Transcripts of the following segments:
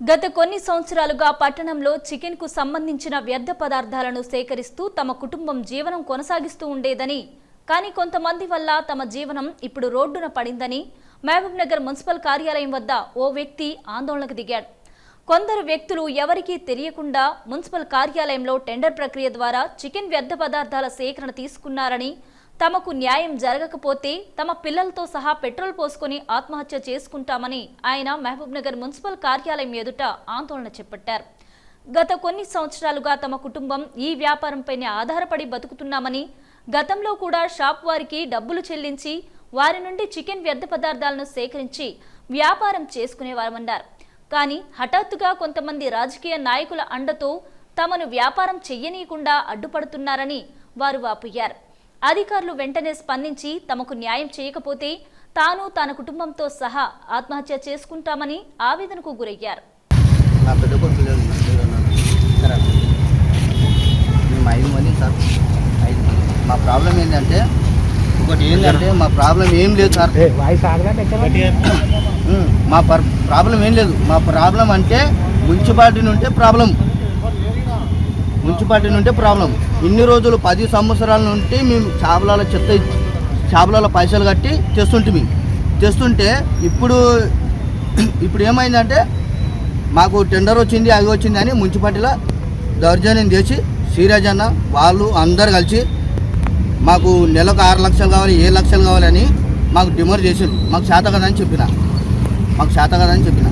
గత కొన్ని సంవత్సరాలుగా పట్టణంలో చికెన్కు సంబంధించిన వ్యర్థ పదార్థాలను సేకరిస్తూ తమ కుటుంబం జీవనం కొనసాగిస్తూ ఉండేదని కానీ కొంతమంది వల్ల తమ జీవనం ఇప్పుడు రోడ్డున పడిందని మహబూబ్ నగర్ మున్సిపల్ కార్యాలయం వద్ద ఓ వ్యక్తి ఆందోళనకు దిగాడు. కొందరు వ్యక్తులు ఎవరికీ తెలియకుండా మున్సిపల్ కార్యాలయంలో టెండర్ ప్రక్రియ ద్వారా చికెన్ వ్యర్థ పదార్థాల సేకరణ తీసుకున్నారని తమకు న్యాయం జరగకపోతే తమ పిల్లలతో సహా పెట్రోల్ పోసుకొని ఆత్మహత్య చేసుకుంటామని ఆయన మహబూబ్నగర్ మున్సిపల్ కార్యాలయం ఎదుట ఆందోళన చేపట్టారు. గత కొన్ని సంవత్సరాలుగా తమ కుటుంబం ఈ వ్యాపారంపైనే ఆధారపడి బతుకుతున్నామని గతంలో కూడా షాప్ వారికి డబ్బులు చెల్లించి వారి నుండి చికెన్ వ్యర్థ పదార్థాలను సేకరించి వ్యాపారం చేసుకునేవారమన్నారు కానీ హఠాత్తుగా కొంతమంది రాజకీయ నాయకుల అండతో తమను వ్యాపారం చెయ్యనీయకుండా అడ్డుపడుతున్నారని వారు వాపోయారు. అధికారులు వెంటనే స్పందించి తమకు న్యాయం చేయకపోతే తాను తన కుటుంబంతో సహా ఆత్మహత్య చేసుకుంటామని ఆవేదనకు గురయ్యారు. మా ప్రాబ్లం ఏంటంటే ఒకటి ఏంటంటే మా ప్రాబ్లం ఏం లేదు సార్. మా పర్ ప్రాబ్లం ఏం లేదు. మా ప్రాబ్లం అంటే మున్సిపాలిటీ నుంటే ప్రాబ్లం. మున్సిపాలిటీ నుండి ప్రాబ్లం. ఇన్ని రోజులు పది సంవత్సరాల నుండి మేము చేపలలో చెత్త చేపల పైసలు కట్టి తెస్తుంటే తెస్తుంటే ఇప్పుడు ఇప్పుడు ఏమైందంటే మాకు టెండర్ వచ్చింది అది వచ్చింది అని మున్సిపాలిటీలో దౌర్జన్యం చేసి సీరాజ్ అన్న వాళ్ళు అందరు కలిసి మాకు నెలకు ఆరు లక్షలు కావాలి ఏ లక్షలు కావాలని మాకు డిమోర్ చేసారు మాకు శాత కదని చెప్పిన. మాకు శాత కదని చెప్పిన.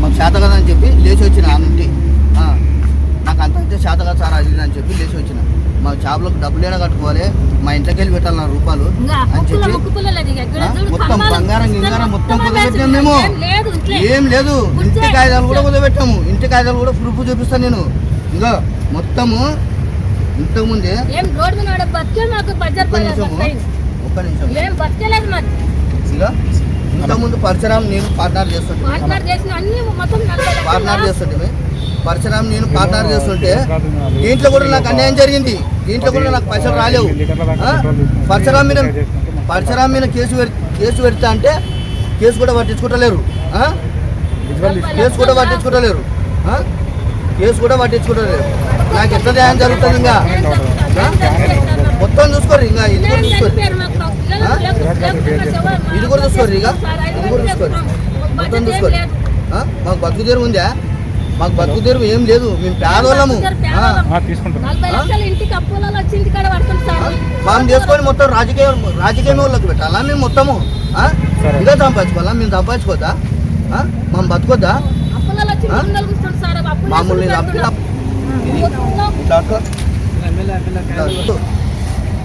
మాకు శాత కదని చెప్పి లేచి వచ్చిన ఆ నుండి నాకు అయితే చేత కదా సార్ అది ఇది అని చెప్పి లేచి వచ్చిన. మా చేపలకు డబ్బులు ఏడ కట్టుకోవాలి? మా ఇంట్లోకి వెళ్ళి పెట్టాలి నా రూపాయలు. అని చెప్పి మొత్తం బంగారం గింగారం మొత్తం కుదబెట్టాము మేము. ఏం లేదు ఇంటి కాగితాలు కూడా కుదబెట్టాము ఇంటి కాగితాలు కూడా ప్రూఫ్ చూపిస్తాను నేను. ఇంకా మొత్తము ఇంతకుముందే ఒక్క నిమిషం ఇక ఇంతకుముందు పరశురాం నేను పార్ట్నర్ చేస్తుంటే పార్ట్నర్ చేస్తుంటే పరశురాం నేను పార్ట్నర్ చేస్తుంటే దీంట్లో కూడా నాకు అన్యాయం జరిగింది. దీంట్లో కూడా నాకు పైసలు రాలేవు. ఆ? పరశురాం మీద పరశురాం మీద కేసు పెడి- కేసు పెడతా అంటే కేసు కూడా పట్టించుకుంటలేరు? కేసు కూడా పట్టించుకుంటలేరు? కేసు కూడా పట్టించుకుంటలేరు. నాకు ఎట్లా న్యాయం జరుగుతుంది ఇంకా? మొత్తం చూసుకోరు ఇంకా ఇది కూడా చూసుకోరు. ఇది కూడా చూసుకోరు ఇక. ఇది కూడా చూసుకోరు. మొత్తం చూసుకోరు? మాకు బతుకు తెరువు ఉందా? మాకు బతుకు తెరువు ఏం లేదు మేము పేదోళ్ళము మనం చేసుకొని మొత్తం రాజకీయ రాజకీయ వాళ్ళకి పెట్టాలా మేము మొత్తము? ఆ? ఇదే సంపాదించుకోవాలా? మేము సంపాదించుకోద్దా ఆ? మనం బతుకోద్దా? మామూలు.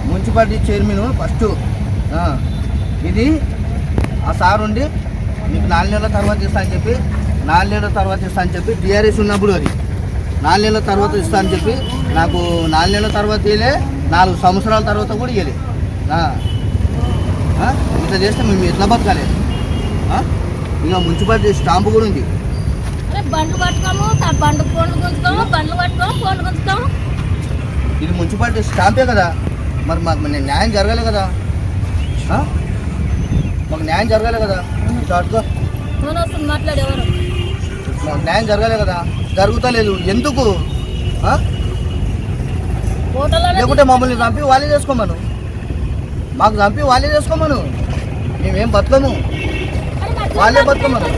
Municipality chairman first. ఆ, ఇది ఆ సార్ ఉండి మీకు నాలుగు నెలల తర్వాత ఇస్తా అని చెప్పి నాలుగు నెలల తర్వాత ఇస్తా అని చెప్పి టీఆర్ఎస్ ఉన్నప్పుడు అది. నాలుగు నెలల తర్వాత ఇస్తా అని చెప్పి నాకు నాలుగు నెలల తర్వాత ఇయలే నాలుగు సంవత్సరాల తర్వాత కూడా ఇవ్వలే? ఇట్లా చేస్తే మేము ఎట్లా బతకాలి? ఆ? ఇంకా మున్సిపాలిటీ స్టాంపు కూడా ఉంది. బండ్లు పట్టుకోము బండ్లు ఫోన్లు గుంజుకోము బండ్లు పట్టుకోము ఫోన్లు గుంజుకోము. ఇది మున్సిపాలిటీ స్టాంపే కదా. మరి మాకు నేను న్యాయం జరగాలి కదా? మాకు న్యాయం జరగాలి కదా. మాట్లాడేవారు. న్యాయం జరగాలి కదా? జరుగుతలేదు. ఎందుకు? లేకుంటే మమ్మల్ని చంపి వాళ్ళే చేసుకోమను. మాకు చంపి వాళ్ళే చేసుకోమను. మేమేం బతకము? వాళ్ళే బతుకమ్మను.